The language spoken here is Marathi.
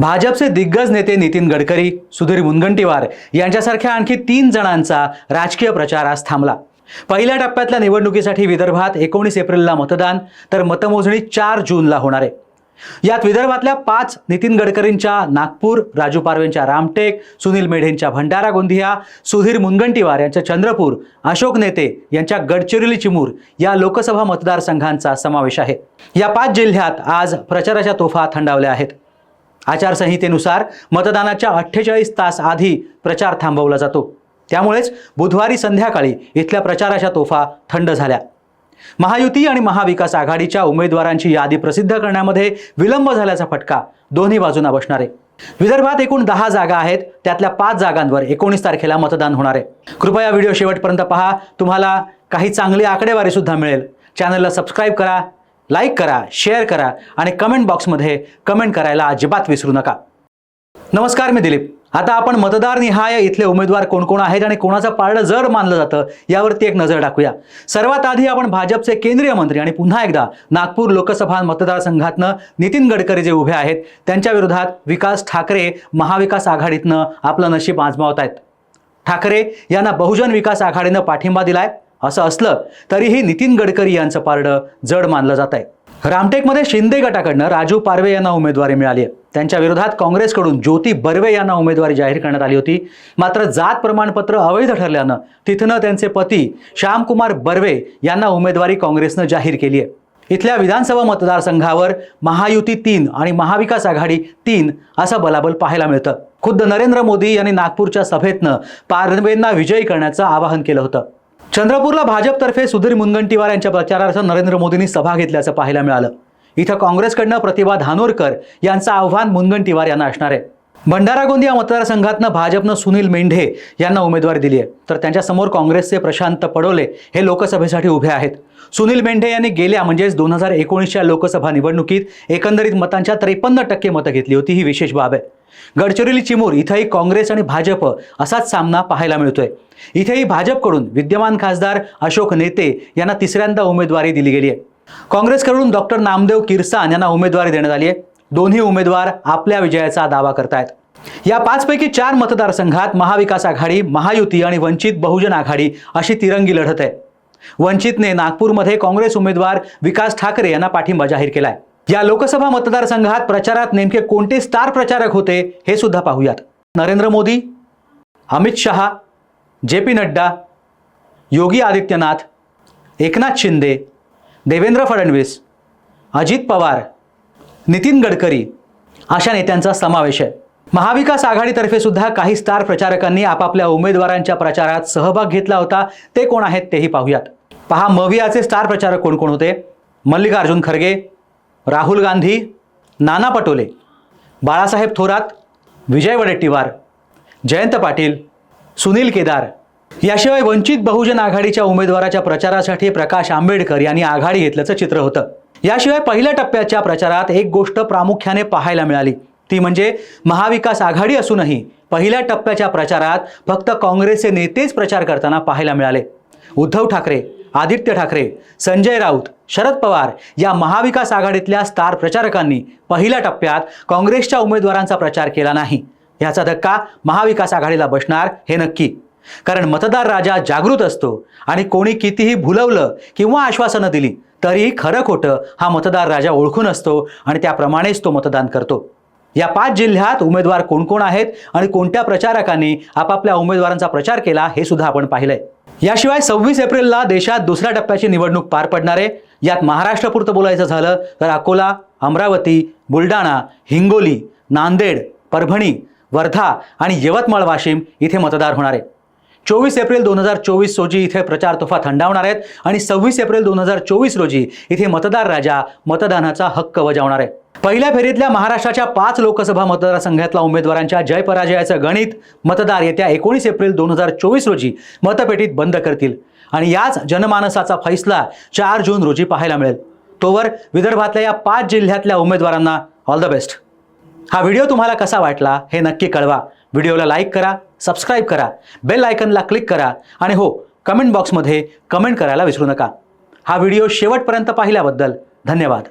भाजपचे दिग्गज नेते नितीन गडकरी सुधीर मुनगंटीवार यांच्यासारख्या आणखी तीन जणांचा राजकीय प्रचार आज थांबला. पहिल्या टप्प्यातल्या निवडणुकीसाठी विदर्भात एकोणीस एप्रिलला मतदान तर मतमोजणी चार जूनला होणार आहे. यात विदर्भातल्या पाच नितीन गडकरींच्या नागपूर राजू पारवेंच्या रामटेक सुनील मेढेंच्या भंडारा गोंदिया सुधीर मुनगंटीवार यांच्या चंद्रपूर अशोक नेते यांच्या गडचिरोली चिमूर या लोकसभा मतदारसंघांचा समावेश आहे. या पाच जिल्ह्यात आज प्रचाराच्या तोफा थंडावल्या आहेत. आचारसंहितेनुसार मतदानाच्या अठ्ठेचाळीस तास आधी प्रचार थांबवला जातो. त्यामुळेच बुधवारी संध्याकाळी इथल्या प्रचाराच्या तोफा थंड झाल्या. महायुती आणि महाविकास आघाडीच्या उमेदवारांची यादी प्रसिद्ध करण्यामध्ये विलंब झाल्याचा फटका दोन्ही बाजूंना बसणार. आहे विदर्भात एकूण दहा जागा आहेत त्यातल्या पाच जागांवर एकोणीस तारखेला मतदान होणार आहे. कृपया व्हिडिओ शेवटपर्यंत पहा तुम्हाला काही चांगली आकडेवारी सुद्धा मिळेल. चॅनलला सबस्क्राईब करा लाईक करा शेअर करा आणि कमेंट बॉक्समध्ये कमेंट करायला अजिबात विसरू नका. नमस्कार मी दिलीप. आता आपण मतदार निहाय इथले उमेदवार कोण कोण आहेत आणि कोणाचं पारडं जड मानलं जातं यावरती एक नजर टाकूया. सर्वात आधी आपण भाजपचे केंद्रीय मंत्री आणि पुन्हा एकदा नागपूर लोकसभा मतदारसंघातनं नितीन गडकरी जे उभे आहेत त्यांच्या विरोधात विकास ठाकरे महाविकास आघाडीतनं आपलं नशीब आजमावत आहेत ठाकरे यांना बहुजन विकास आघाडीनं पाठिंबा दिलाय. असं असलं तरीही नितीन गडकरी यांचं पारडं जड मानलं जात आहे. रामटेकमध्ये शिंदे गटाकडनं राजू पारवे यांना उमेदवारी मिळाली आहे. त्यांच्या विरोधात काँग्रेसकडून ज्योती बर्वे यांना उमेदवारी जाहीर करण्यात आली होती. मात्र जात प्रमाणपत्र अवैध ठरल्यानं तिथनं त्यांचे पती श्यामकुमार बर्वे यांना उमेदवारी काँग्रेसनं जाहीर केली आहे. इथल्या विधानसभा मतदारसंघावर महायुती तीन आणि महाविकास आघाडी तीन असं बलाबल पाहायला मिळतं. खुद्द नरेंद्र मोदी यांनी नागपूरच्या सभेतनं पारवेंना विजयी करण्याचं आवाहन केलं होतं. चंद्रपूरला भाजपतर्फे सुधीर मुनगंटीवार यांच्या प्रचारार्थ नरेंद्र मोदींनी सभा घेतल्याचं पाहायला मिळालं. इथं काँग्रेसकडनं प्रतिभा धानोरकर यांचं आव्हान मुनगंटीवार यांना असणार आहे. भंडारा गोंदिया मतदारसंघातनं भाजपनं सुनील मेंढे यांना उमेदवारी दिली आहे. तर त्यांच्यासमोर काँग्रेसचे प्रशांत पडोले हे लोकसभेसाठी उभे आहेत. सुनील मेंढे यांनी गेल्या म्हणजेच दोन हजार एकोणीसच्या लोकसभा निवडणुकीत एकंदरीत मतांच्या त्रेपन्न टक्के मतं घेतली होती ही विशेष बाब आहे. गडचिरोली चिमूर इथंही काँग्रेस आणि भाजप असाच सामना पाहायला मिळतोय. इथेही भाजपकडून विद्यमान खासदार अशोक नेते यांना तिसऱ्यांदा उमेदवारी दिली गेली आहे. काँग्रेसकडून डॉक्टर नामदेव किरसान यांना उमेदवारी देण्यात आली आहे. दोन्ही उमेदवार आपल्या विजयाचा दावा करतायत. या पाचपैकी चार मतदारसंघात महाविकास आघाडी महायुती आणि वंचित बहुजन आघाडी अशी तिरंगी लढत आहे. वंचितने नागपूरमध्ये काँग्रेस उमेदवार विकास ठाकरे यांना पाठिंबा जाहीर केला आहे या लोकसभा मतदारसंघात प्रचारात नेमके कोणते स्टार प्रचारक होते हे सुद्धा पाहूयात. नरेंद्र मोदी अमित शहा जे पी नड्डा योगी आदित्यनाथ एकनाथ शिंदे देवेंद्र फडणवीस अजित पवार नितीन गडकरी अशा नेत्यांचा समावेश आहे. महाविकास आघाडीतर्फे सुद्धा काही स्टार प्रचारकांनी आपापल्या उमेदवारांच्या प्रचारात सहभाग घेतला होता. ते कोण आहेत तेही पाहूयात. पहा मवियाचे स्टार प्रचारक कोण कोण होते? मल्लिकार्जुन खरगे राहुल गांधी नाना पटोले बाळासाहेब थोरात विजय वडेट्टीवार जयंत पाटील सुनील केदार याशिवाय वंचित बहुजन आघाडीच्या उमेदवाराच्या प्रचारासाठी प्रकाश आंबेडकर यांनी आघाडी घेतल्याचं चित्र होतं. याशिवाय पहिल्या टप्प्याच्या प्रचारात एक गोष्ट प्रामुख्याने पाहायला मिळाली. ती म्हणजे महाविकास आघाडी असूनही पहिल्या टप्प्याच्या प्रचारात फक्त काँग्रेसचे नेतेच प्रचार करताना पाहायला मिळाले. उद्धव ठाकरे आदित्य ठाकरे संजय राऊत शरद पवार या महाविकास आघाडीतल्या स्टार प्रचारकांनी पहिल्या टप्प्यात काँग्रेसच्या उमेदवारांचा प्रचार केला नाही. याचा धक्का महाविकास आघाडीला बसणार हे नक्की. कारण मतदार राजा जागृत असतो आणि कोणी कितीही भुलवलं किंवा आश्वासनं दिली तरीही खरं खोटं हा मतदार राजा ओळखून असतो आणि त्याप्रमाणेच तो मतदान करतो. या पाच जिल्ह्यात उमेदवार कोण कोण आहेत आणि कोणत्या प्रचारकांनी आपापल्या उमेदवारांचा प्रचार केला हे सुद्धा आपण पाहिलंय. याशिवाय सव्वीस एप्रिलला देशात दुसऱ्या टप्प्याची निवडणूक पार पडणार आहे. यात महाराष्ट्रापुरतं बोलायचं झालं तर अकोला अमरावती बुलढाणा हिंगोली नांदेड परभणी वर्धा आणि यवतमाळ वाशिम इथे मतदार होणार आहे चोवीस एप्रिल दोन हजार चोवीस रोजी इथे प्रचार तोफा थंडावणार आहेत आणि सव्वीस एप्रिल दोन हजार चोवीस रोजी इथे मतदार राजा मतदानाचा हक्क बजावणार आहे पहिल्या फेरीतल्या महाराष्ट्राच्या पाच लोकसभा मतदारसंघातल्या उमेदवारांच्या जय पराजयाचं गणित मतदार येत्या एकोणीस एप्रिल दोन हजार चोवीस रोजी मतपेटीत बंद करतील. आणि याच जनमानसाचा फैसला चार जून रोजी पाहायला मिळेल. तोवर विदर्भातल्या या पाच जिल्ह्यातल्या उमेदवारांना ऑल द बेस्ट हा व्हिडिओ तुम्हाला कसा वाटला हे नक्की कळवा. व्हिडिओला लाईक करा सबस्क्राईब करा बेल आयकनला क्लिक करा आणि हो कमेंट बॉक्समध्ये कमेंट करायला विसरू नका. हा व्हिडिओ शेवटपर्यंत पाहिल्याबद्दल धन्यवाद.